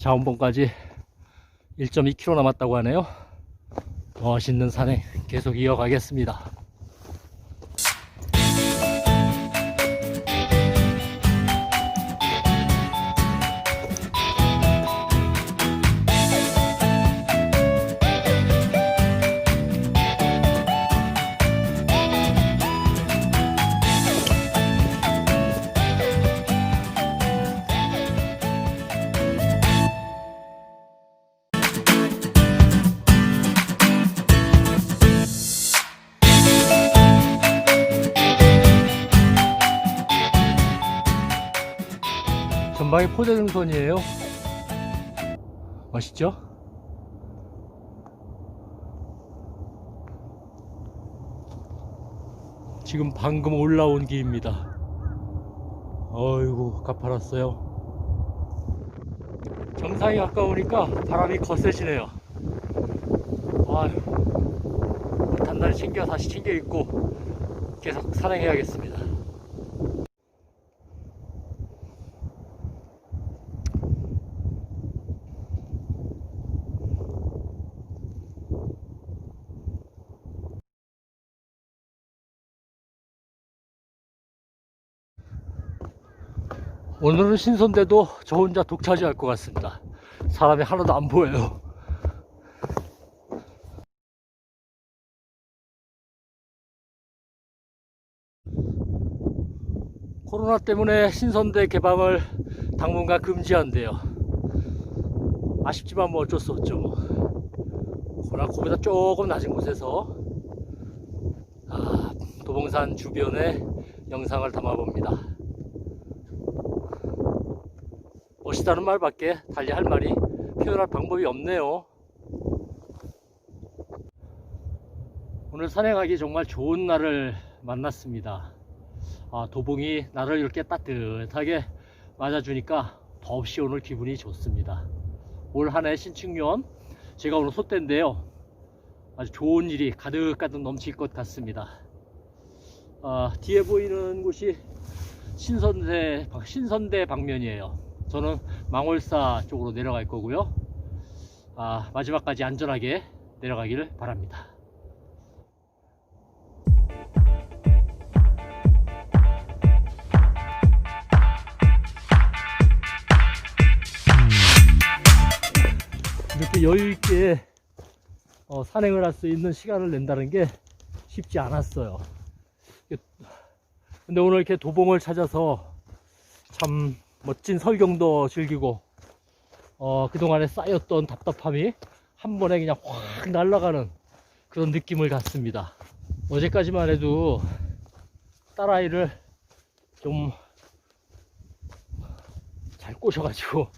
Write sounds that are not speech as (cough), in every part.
자원봉까지 1.2km 남았다고 하네요. 멋있는 산행 계속 이어가겠습니다. 전방이 포대등선이에요. 멋있죠? 지금 방금 올라온 길입니다. 어이구, 가파랐어요. 정상이 가까우니까 바람이 거세지네요. 아유, 단단히 챙겨, 다시 챙겨 입고 계속 산행해야겠습니다. 오늘은 신선대도 저 혼자 독차지할 것 같습니다. 사람이 하나도 안 보여요. 코로나 때문에 신선대 개방을 당분간 금지한대요. 아쉽지만 뭐 어쩔 수 없죠. 뭐. 그러나 그보다 조금 낮은 곳에서 아, 도봉산 주변의 영상을 담아봅니다. 멋있다는 말밖에 달리 할 말이 표현할 방법이 없네요. 오늘 산행하기 정말 좋은 날을 만났습니다. 아, 도봉이 나를 이렇게 따뜻하게 맞아주니까 더없이 오늘 기분이 좋습니다. 올 한해 신축년 제가 오늘 소대인데요. 아주 좋은 일이 가득가득 넘칠 것 같습니다. 아, 뒤에 보이는 곳이 신선대, 신선대 방면이에요. 저는 망월사 쪽으로 내려갈 거고요. 아, 마지막까지 안전하게 내려가기를 바랍니다. 이렇게 여유있게 어, 산행을 할 수 있는 시간을 낸다는 게 쉽지 않았어요. 근데 오늘 이렇게 도봉을 찾아서 참 멋진 설경도 즐기고 어, 그동안에 쌓였던 답답함이 한 번에 그냥 확 날아가는 그런 느낌을 갖습니다. 어제까지만 해도 딸아이를 좀 잘 꼬셔가지고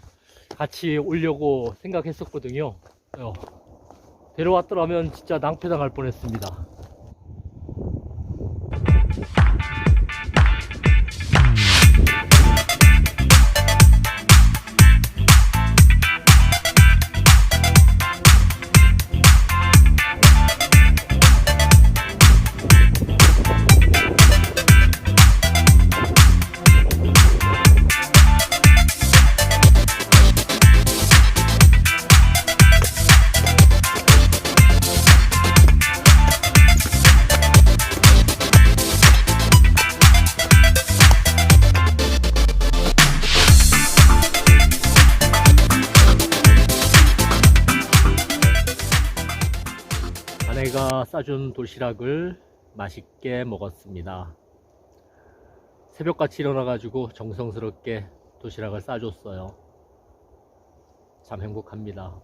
같이 오려고 생각했었거든요. 어, 데려왔더라면 진짜 낭패당할 뻔했습니다. 아내가 싸준 도시락을 맛있게 먹었습니다. 새벽같이 일어나가지고 정성스럽게 도시락을 싸줬어요. 참 행복합니다.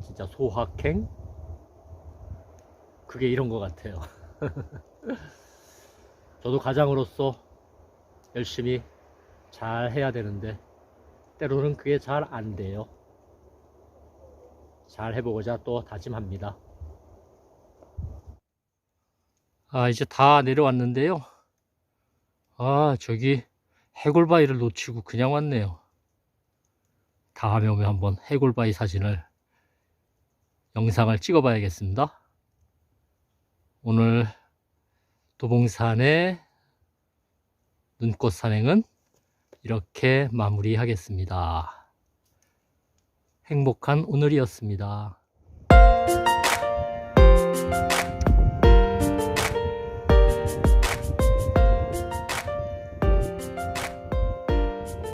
진짜 소확행? 그게 이런 것 같아요. (laughs) 저도 가장으로서 열심히 잘 해야 되는데, 때로는 그게 잘 안 돼요. 잘 해보고자 또 다짐합니다. 아, 이제 다 내려왔는데요. 아, 저기 해골바위를 놓치고 그냥 왔네요. 다음에 오면 한번 해골바위 사진을 영상을 찍어 봐야겠습니다. 오늘 도봉산의 눈꽃 산행은 이렇게 마무리하겠습니다. 행복한 오늘이었습니다.